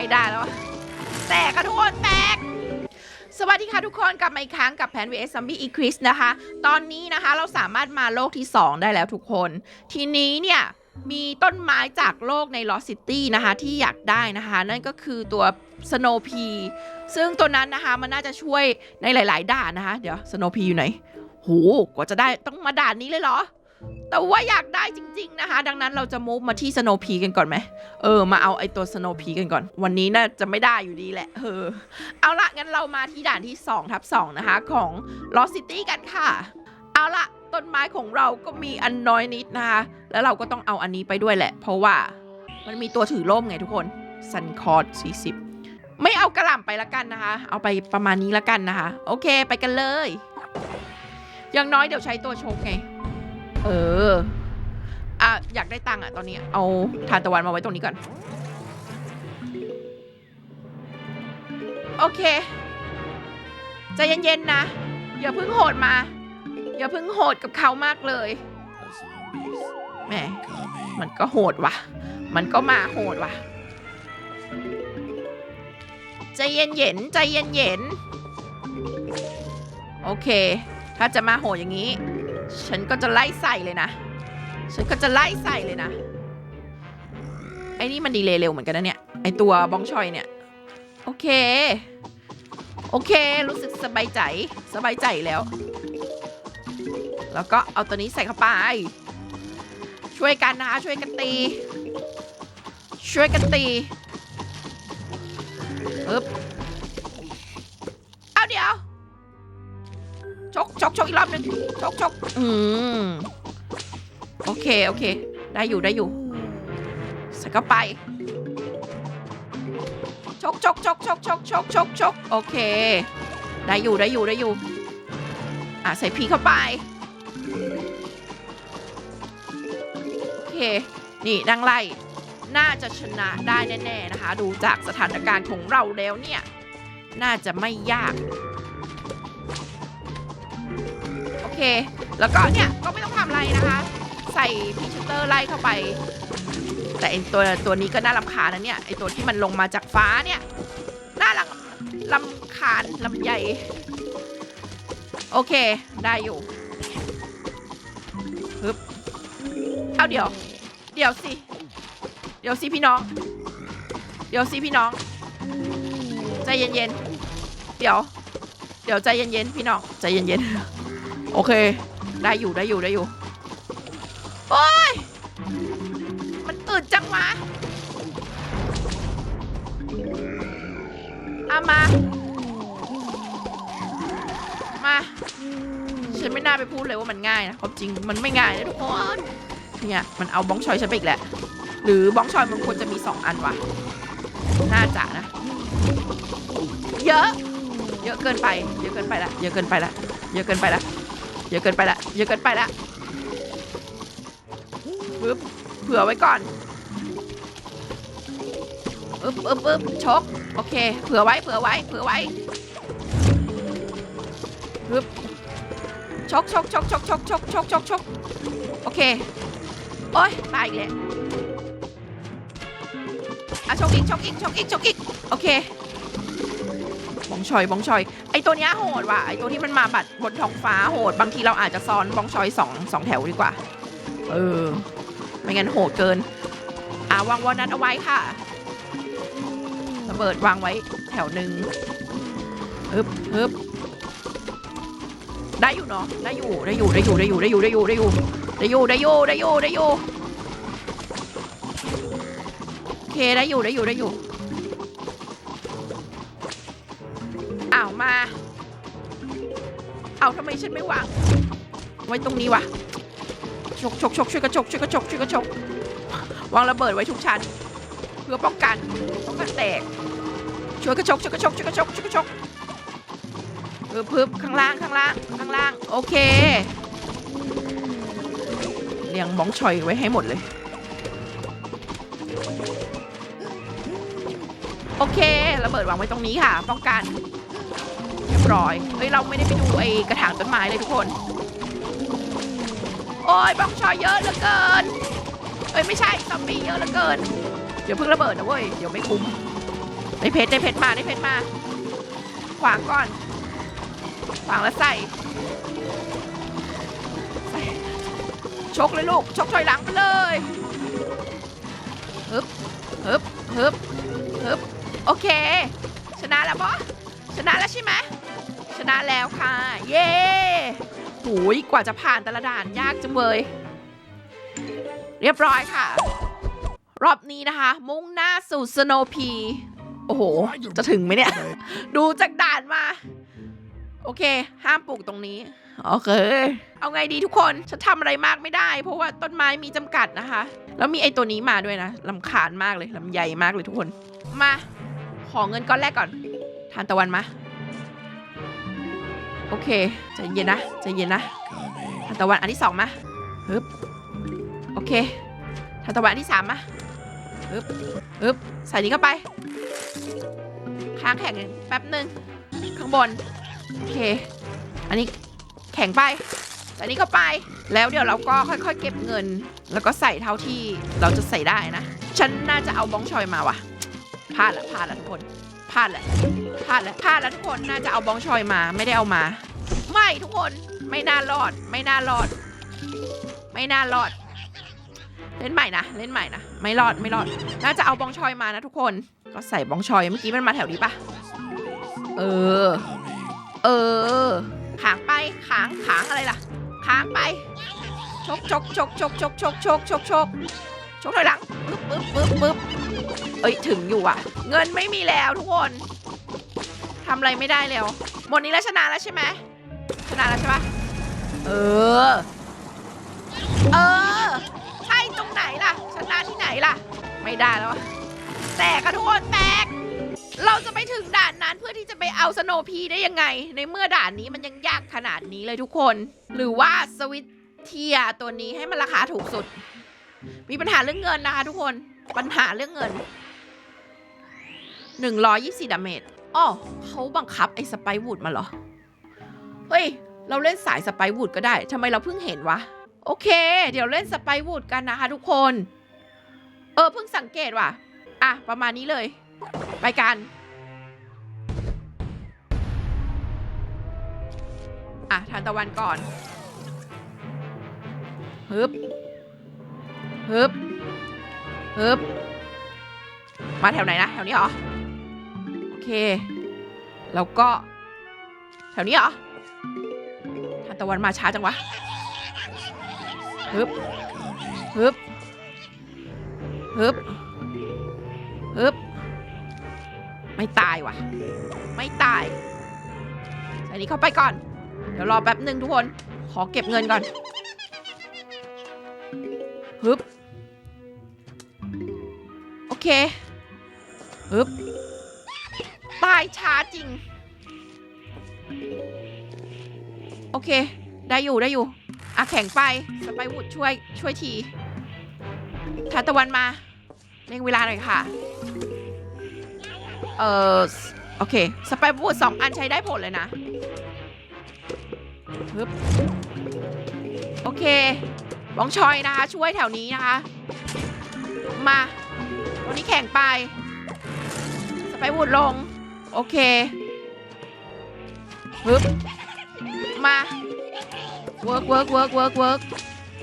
ไม่ได้แล้ว แตกค่ะทุกคนแตกสวัสดีค่ะทุกคนกลับมาอีกครั้งกับแผน vs zombie eclipse นะคะ ตอนนี้นะคะเราสามารถมาโลกที่ 2 ได้แล้วทุกคน ทีนี้เนี่ยมีต้นไม้จากโลกใน Lost City นะคะที่อยากได้นะคะ นั่นก็คือตัว Snow Pea ซึ่งตัวนั้นนะคะมันน่าจะช่วยในหลาย ๆ ด่านนะคะ เดี๋ยว Snow Pea อยู่ไหนโหกว่าจะได้ต้องมาด่านนี้เลยเหรอ แต่ว่าอยากได้จริง ๆนะคะ ดังนั้นเราจะมูฟมาที่ Snow Pea กันก่อนไหมเออ มาเอาไอตัว Snow Pea กันก่อน วันนี้น่าจะไม่ได้อยู่ดีแหละ เออ เอาละงั้นเรามาที่ด่านที่2ทับ2นะคะ ของ Lost City กันค่ะ เอาละต้นไม้ของเราก็มีอันน้อยนิดนะคะ แล้วเราก็ต้องเอาอันนี้ไปด้วยแหละ เพราะว่ามันมีตัวถือร่มไงทุกคนซันคอร์ด40 ไม่เอากระหล่ำไปละกันนะคะ เอาไปประมาณนี้ละกันนะคะ โอเคไปกันเลย อย่างน้อยเดี๋ยวใช้ตัวชกไง เออ อะ อยากได้ตังค์อะ ตอนนี้ เอาทานตะวันมาไว้ตรงนี้ก่อน โอเคใจเย็นๆนะ อย่าเพิ่งโหดมา อย่าเพิ่งโหดกับเขามากเลยแหมมันก็โหดว่ะ มันก็มาโหดว่ะใจเย็นๆใจเย็นๆโอเค ถ้าจะมาโหดอย่างนี้ ฉันก็จะไล่ใส่เลยนะ ฉันก็จะไล่ใส่เลยนะ ไอ้นี่มันดีเลยเร็วเหมือนกันนะเนี่ย ไอตัวบ้องชอยเนี่ย โอเค โอเค รู้สึกสบายใจ สบายใจแล้ว แล้วก็เอาตัวนี้ใส่เข้าไป ช่วยกันนะคะ ช่วยกันตี ช่วยกันตี กชกอีกรอบหนึ่งชกชกอืมโอเคโอเค ได้อยู่ได้อยู่ใส่เข้าไปชกชกชกชกชกชกชกชกโอเค ได้อยู่ได้อยู่ได้อยู่อะใส่พีเข้าไปโอเค นี่นั่งไล่น่าจะชนะได้แน่ๆนะคะ ดูจากสถานการณ์ของเราแล้วเนี่ย น่าจะไม่ยาก เค แล้วก็เนี่ยก็ไม่ต้องทำอะไรนะคะ ใส่พีชูเตอร์ไล่เข้าไป แต่ไอตัวตัวนี้ก็น่ารำคาญนะเนี่ยไอตัวที่มันลงมาจากฟ้าเนี่ยน่ารำลำคาญลำใหญ่ โอเคได้อยู่ฮึบเอาเดี๋ยว เดี๋ยวสิ เดี๋ยวสิพี่น้อง เดี๋ยวสิพี่น้อง ใจเย็นๆ เดี๋ยว เดี๋ยวใจเย็นๆ พี่น้อง ใจเย็นๆ โอเค ได้อยู่ได้อยู่ได้อยู่โอ้ย มันอึดจังวะเอามา มา ฉันไม่น่าไปพูดเลยว่ามันง่ายนะความจริงมันไม่ง่ายนะทุกคน เนี่ย มันเอาบ้องชอยฉันไปอีกแหละ หรือบ้องชอยมันควรจะมีสองอันวะ น่าจะนะ เยอะ เยอะเกินไป เยอะเกินไปละ เยอะเกินไปละ เยอะเกินไปละ เยอะเกินไปละเยอะเกินไปละปึ๊บเผื่อไว้ก่อนปึ๊บปึ๊บปึ๊บชกโอเค เผื่อไว้ เผื่อไว้ เผื่อไว้ปึ๊บชกชกชกชกชกชกชกชกชกโอเค โอ้ยตายอีกแล้วอะชกอีกชกอีกชกอีกชกอีกโอเค องชอยบองชอย ไอตัวเนี้ยโหดว่ะไอตัวที่มันมาบัดบนท้องฟ้าโหด บางทีเราอาจจะซ้อนบองชอยสองสองแถวดีกว่า เออ ไม่งั้นโหดเกิน อ่าวางวอลนั้นเอาไว้ค่ะระเบิดวางไว้แถวหนึ่งฮึบฮึบได้อยู่เนาะได้อยู่ได้อยู่ได้อยู่ได้อยู่ได้อยู่ได้อยู่ได้อยู่ได้อยู่ได้อยู่ได้อยู่ได้อยู่โอเคได้อยู่ได้อยู่ได้อยู่ มา เอาทำไมฉันไม่วาง ไว้ตรงนี้วะชกชกชกช่วยกระชกช่วยกระชกช่วยกระชกวางระเบิดไว้ทุกชั้น เพื่อป้องกันป้องกันแตกช่วยกระชกช่วยกระชกช่วยกระชกช่วยกระชกพึบพึบข้างล่างข้างล่างข้างล่าง โอเคเรียงบ้องชอยไว้ให้หมดเลย โอเค ระเบิดวางไว้ตรงนี้ค่ะ ป้องกัน เรียบร้อยเฮ้ยเราไม่ได้ไปดูไอ้กระถางต้นไม้เลยทุกคน โอ้ยบ้องชอยเยอะเหลือเกินเอ้ยไม่ใช่ซอมบี้เยอะเหลือเกิน เดี๋ยวเพิ่งระเบิดนะเว้ยเดี๋ยวไม่คุ้มได้เพชรได้เพชรมาได้เพชรมา ขวางก่อน ขวางแล้วใส่ชกเลยลูกชกถอยหลังไปเลยฮึบฮึบฮึบฮึบโอเค ชนะแล้วบอชนะแล้วใช่ไหม ชนะแล้วค่ะ เย้หูยกว่าจะผ่านแต่ละด่านยากจังเลย เรียบร้อยค่ะ รอบนี้นะคะ มุ่งหน้าสู่สโนพี โอ้โห จะถึงไหมเนี่ย ดูจากด่านมา โอเค ห้ามปลูกตรงนี้ โอเค เอาไงดีทุกคน ฉันทำอะไรมากไม่ได้ เพราะว่าต้นไม้มีจำกัดนะคะ แล้วมีไอ้ตัวนี้มาด้วยนะลำคาญมากเลยลำใหญ่มากเลยทุกคน มา ขอเงินก้อนแรกก่อน ทานตะวันมา โอเคใจเย็นนะใจเย็นนะทานตะวันอันที่สองมาฮึบโอเคทานตะวันอันที่สามมาฮึบฮึบใส่นี้เข้าไป ค้างแข็งแป๊บหนึ่งข้างบน โอเค อันนี้แข็งไปใส่นี้เข้าไป แล้วเดี๋ยวเราก็ค่อยๆ เก็บเงิน แล้วก็ใส่เท่าที่เราจะใส่ได้นะ ฉันน่าจะเอาบ้องชอยมาว่ะพลาดละพลาดละทุกคน พลาดแหละพลาดแล้วพลาดแล้วทุกคนน่าจะเอาบ้องชอยมาไม่ได้เอามา ไม่ทุกคนไม่น่ารอด ไม่น่ารอด ไม่น่ารอด เล่นใหม่นะเล่นใหม่นะไม่รอดไม่รอด น่าจะเอาบ้องชอยมานะทุกคน ก็ใส่บ้องชอยเมื่อกี้มันมาแถวนี้ปะเออ เออขางไปขางขางอะไรล่ะขางไปชกชกชกชกชกชกชกชกชกชกถอยหลังปึ๊บปึ๊บปึ๊บปึ๊บ เอ้ยถึงอยู่อะเงินไม่มีแล้วทุกคนทำอะไรไม่ได้แล้วหมดนี้แล้วชนะแล้วใช่ไหมชนะแล้วใช่ปะเออ เออ ใช่ตรงไหนล่ะ ชนะที่ไหนล่ะ ไม่ได้แล้วแตกอะทุกคนแตก เราจะไปถึงด่านนั้นเพื่อที่จะไปเอาสโนว์พีได้ยังไง ในเมื่อด่านนี้มันยังยากขนาดนี้เลยทุกคน หรือว่าสวิตเทียตัวนี้ให้มันราคาถูกสุด มีปัญหาเรื่องเงินนะคะทุกคน ปัญหาเรื่องเงิน 124 ดาเมจอ๋อเขาบังคับไอ้สไปร์วูดมาเหรอ เฮ้ย เราเล่นสายสไปร์วูดก็ได้ทำไมเราเพิ่งเห็นวะ โอเค เดี๋ยวเล่นสไปร์วูดกันนะคะทุกคน เออเพิ่งสังเกตว่ะ อะ ประมาณนี้เลย ไปกัน อะ ทานตะวันก่อนฮึบฮึบฮึบมาแถวไหนนะ แถวนี้เหรอ เค แล้วก็ แถวนี้เหรอทานตะวันมาช้าจังวะฮึบฮึบฮึบฮึบไม่ตายว่ะ ไม่ตายใส่นี้เข้าไปก่อน เดี๋ยวรอแป๊บหนึ่งทุกคน ขอเก็บเงินก่อนฮึบโอเคฮึบ ตายช้าจริง โอเค ได้อยู่ได้อยู่ อะแข็งไปสไปร์วูดช่วยช่วยทีทานตะวันมาเร่งเวลาหน่อยค่ะ เออโอเค สไปร์วูดสองอันใช้ได้ผลเลยนะฮึบโอเคบองชอยนะคะ ช่วยแถวนี้นะคะ มาตัวนี้แข่งไป สไปร์วูดลง โอเคฮึบมาเวิร์กเวิร์กเวิร์กเวิร์กเวิร์ก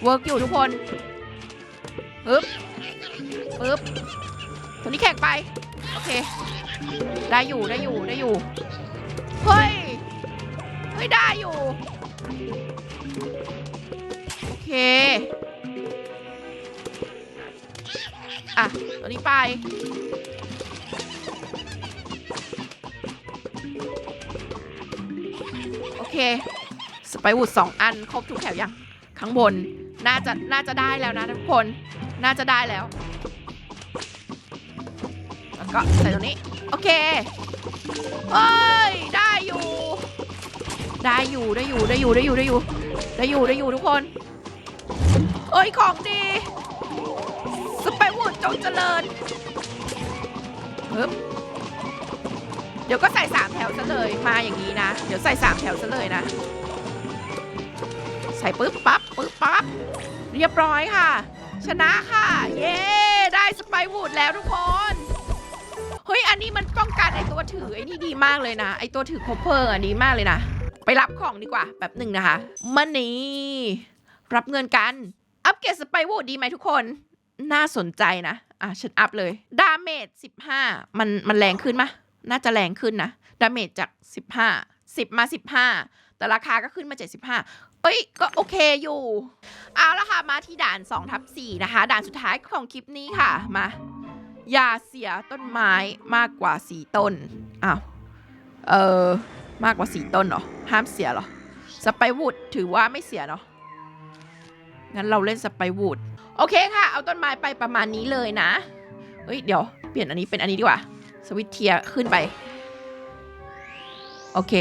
เวิร์กอยู่ทุกคนฮึบปึ๊บตัวนี้แข่งไป โอเค ได้อยู่ได้อยู่ได้อยู่ เฮ้ย เฮ้ย ได้อยู่ โอเค อะ ตัวนี้ไป เคสไปวูดสองอันครบทุกแถวยังข้างบนน่าจะน่าจะได้แล้วนะทุกคนน่าจะได้แล้ว แล้วก็ใส่ตรงนี้ โอเคเอ้ยได้อยู่ ได้อยู่ได้อยู่ได้อยู่ได้อยู่ได้อยู่ได้อยู่ได้อยู่ทุกคนเอ้ยของดีสไปวูดจงเจริญฮึ เดี๋ยวก็ใส่สามแถวซะเลยมาอย่างนี้นะ เดี๋ยวใส่สามแถวซะเลยนะ ใส่ปึ๊บปั๊บปึ๊บปั๊บเรียบร้อยค่ะ ชนะค่ะ เย้ได้สไปวูดแล้วทุกคนเฮ้ยอันนี้มันป้องกันไอตัวถือไอ้นี่ดีมากเลยนะไอตัวถือคบเพลิงอะดีมากเลยนะไปรับของดีกว่าแบบหนึ่งนะคะมันนี่รับเงินกันอัปเกรดสไปวูดดีไหมทุกคนน่าสนใจนะ อะฉันอัพเลย ดาเมจ15 มันมันแรงขึ้นมะ น่าจะแรงขึ้นนะดาเมจจาก 15 10 มา 15 แต่ราคาก็ขึ้นมา 75 เอ้ย ก็โอเคอยู่ เอาละค่ะ มาที่ด่าน2ทับ4นะคะ ด่านสุดท้ายของคลิปนี้ค่ะ มา อย่าเสียต้นไม้มากกว่า 4 ต้น อ้าว เออ มากกว่า 4 ต้นเหรอ ห้ามเสียเหรอ สไปวูดถือว่าไม่เสียเนาะ งั้นเราเล่นสไปวูด โอเคค่ะ เอาต้นไม้ไปประมาณนี้เลยนะ เฮ้ย เดี๋ยว เปลี่ยนอันนี้เป็นอันนี้ดีกว่า สวิตเทียขึ้นไป โอเค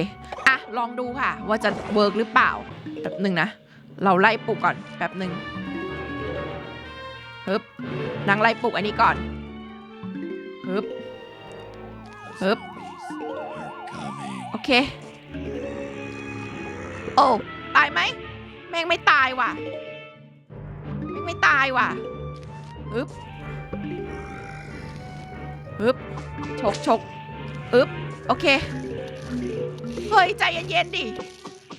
อะ ลองดูค่ะ ว่าจะเวิร์กหรือเปล่าแบบหนึ่งนะ เราไล่ปลูกก่อนแบบหนึ่งฮึบนางไล่ปลูกอันนี้ก่อนฮึบฮึบโอเค โอ้ตายไหม แม่งไม่ตายว่ะ แม่งไม่ตายว่ะฮึบ ฮึบชกชกอึบโอเค เฮ้ย ใจเย็นๆดิ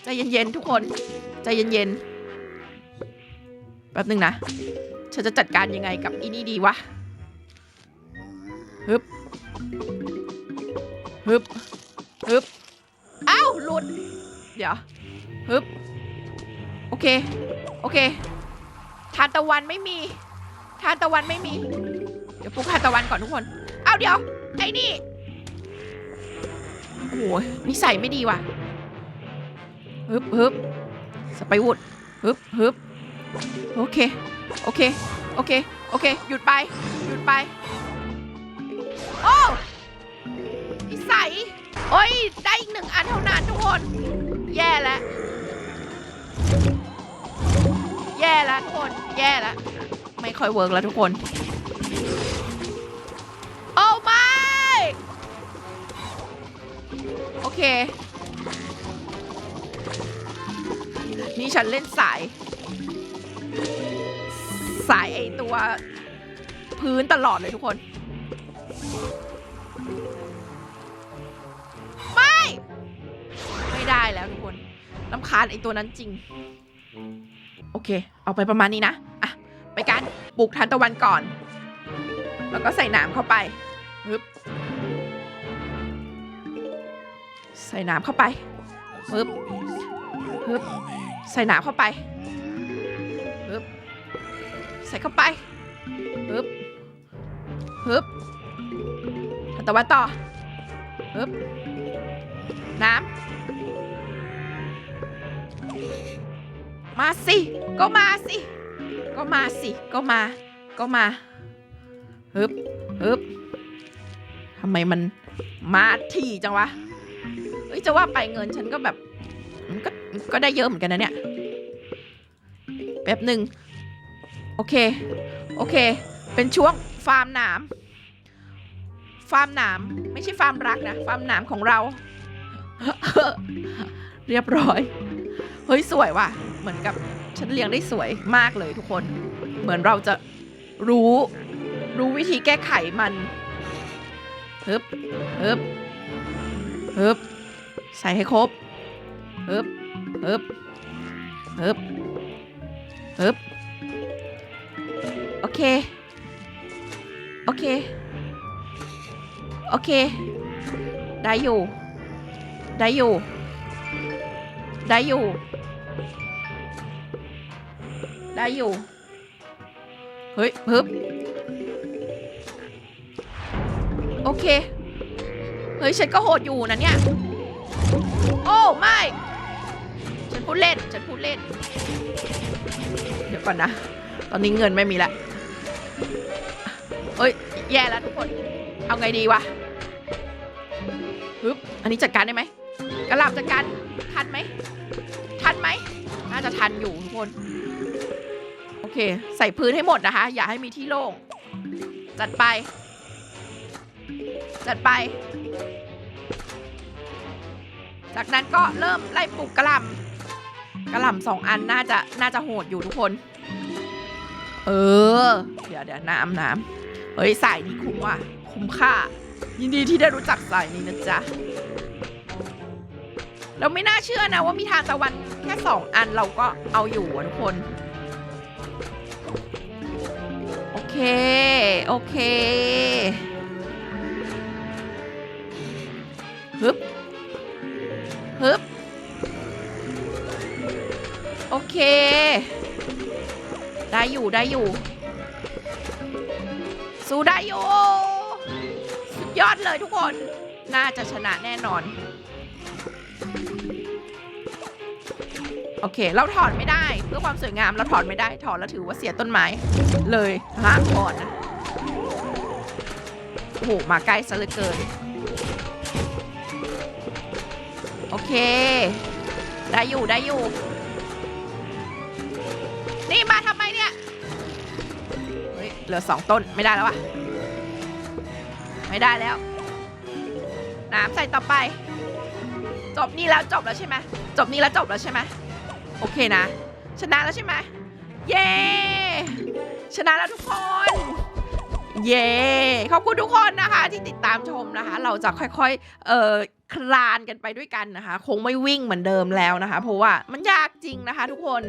ใจเย็นๆทุกคน ใจเย็นๆ แป๊บหนึ่งนะ ฉันจะจัดการยังไงกับอีนี่ดีวะฮึบฮึบฮึบอ้าวหลุด เดี๋ยวฮึบโอเค โอเค ทานตะวันไม่มี ทานตะวันไม่มี เดี๋ยวปลุกทานตะวันก่อนทุกคน เอาเดี๋ยว ไอ้นี่ โอ้โหนิสัยไม่ดีว่ะฮึบฮึบสไปวุดฮึบฮึบโอเค โอเค โอเค โอเค หยุดไป หยุดไป โอ้นิสัยโอ้ย ได้อีกหนึ่งอันเท่านั้นทุกคน แย่แล้ว แย่แล้วทุกคน แย่แล้ว ไม่ค่อยเวิร์กแล้วทุกคน เค นี่ฉันเล่นสาย สายไอตัว พื้นตลอดเลยทุกคน ไม่ ไม่ได้แล้วทุกคนลำคาญไอตัวนั้นจริง โอเค เอาไปประมาณนี้นะ อะ ไปกันปลูกทานตะวันก่อน แล้วก็ใส่น้ำเข้าไปฮึบ ใส่น้ำเข้าไปปึ๊บปึ๊บใส่น้ำเข้าไปปึ๊บใส่เข้าไปปึ๊บปึ๊บทานตะวันต่อปึ๊บน้ำมาสิ ก็มาสิ ก็มาสิ ก็มา ก็มาฮึบฮึบทำไมมันมาถี่จังวะ เฮ้ยจะว่าไปเงินฉันก็แบบมันก็ก็ได้เยอะเหมือนกันนะเนี่ยแป๊บหนึ่งโอเค โอเค เป็นช่วงฟาร์มหนาม ฟาร์มหนาม ไม่ใช่ฟาร์มรักนะ ฟาร์มหนามของเรา เรียบร้อย เฮ้ยสวยว่ะ เหมือนกับฉันเลี้ยงได้สวยมากเลยทุกคน เหมือนเราจะรู้ รู้วิธีแก้ไขมันฮึบฮึบฮึบ ใส่ให้ครบฮึบฮึบฮึบฮึบโอเค โอเค โอเค ได้อยู่ ได้อยู่ ได้อยู่ ได้อยู่ เฮ้ยฮึบโอเค เฮ้ย ฉันก็โหดอยู่นะเนี่ย โอ้ไม่ ฉันพูดเล่น ฉันพูดเล่น เดี๋ยวก่อนนะ ตอนนี้เงินไม่มีละเอ้ย แย่แล้วทุกคน เอาไงดีวะฮึบอันนี้จัดการได้ไหมกระหล่ำจัดการ ทันไหม ทันไหม น่าจะทันอยู่ทุกคน โอเค ใส่พื้นให้หมดนะคะ อย่าให้มีที่โล่ง จัดไป จัดไป จากนั้นก็เริ่มไล่ปลูกกระหล่ำกระหล่ำสองอันน่าจะน่าจะโหดอยู่ทุกคน เออ เดี๋ยวเดี๋ยวน้ำน้ำเฮ้ยสายนี้คุ้มว่ะ คุ้มค่า ยินดีที่ได้รู้จักสายนี้นะจ๊ะเราไม่น่าเชื่อนะว่ามีทานตะวันแค่สองอันเราก็เอาอยู่อะทุกคน โอเค โอเค เค ได้อยู่ได้อยู่ สู้ได้อยู่ สุดยอดเลยทุกคน น่าจะชนะแน่นอน โอเค เราถอนไม่ได้ เพื่อความสวยงามเราถอนไม่ได้ ถอนแล้วถือว่าเสียต้นไม้ เลยห้ามถอนนะโอ้โหมาใกล้ซะเหลือเกิน โอเค ได้อยู่ได้อยู่ นี่มาทำไมเนี่ยเฮ้ยเหลือสองต้นไม่ได้แล้ววะไม่ได้แล้ว น้ำใส่ต่อไป จบนี่แล้วจบแล้วใช่ไหมจบนี่แล้วจบแล้วใช่ไหมโอเคนะ ชนะแล้วใช่ไหมเย้ชนะแล้วทุกคน เย้ขอบคุณทุกคนนะคะที่ติดตามชมนะคะ เราจะค่อยๆ เอ่อคลานกันไปด้วยกันนะคะ คงไม่วิ่งเหมือนเดิมแล้วนะคะ เพราะว่ามันยากจริงนะคะ ทุกคน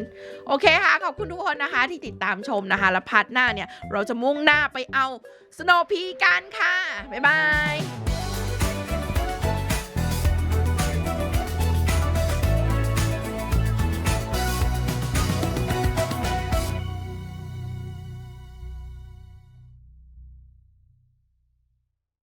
โอเคค่ะ ขอบคุณทุกคนนะคะ ที่ติดตามชมนะคะ แล้วพาร์ทหน้าเนี่ย เราจะมุ่งหน้าไปเอาสโนว์พีกันค่ะ บ๊ายบาย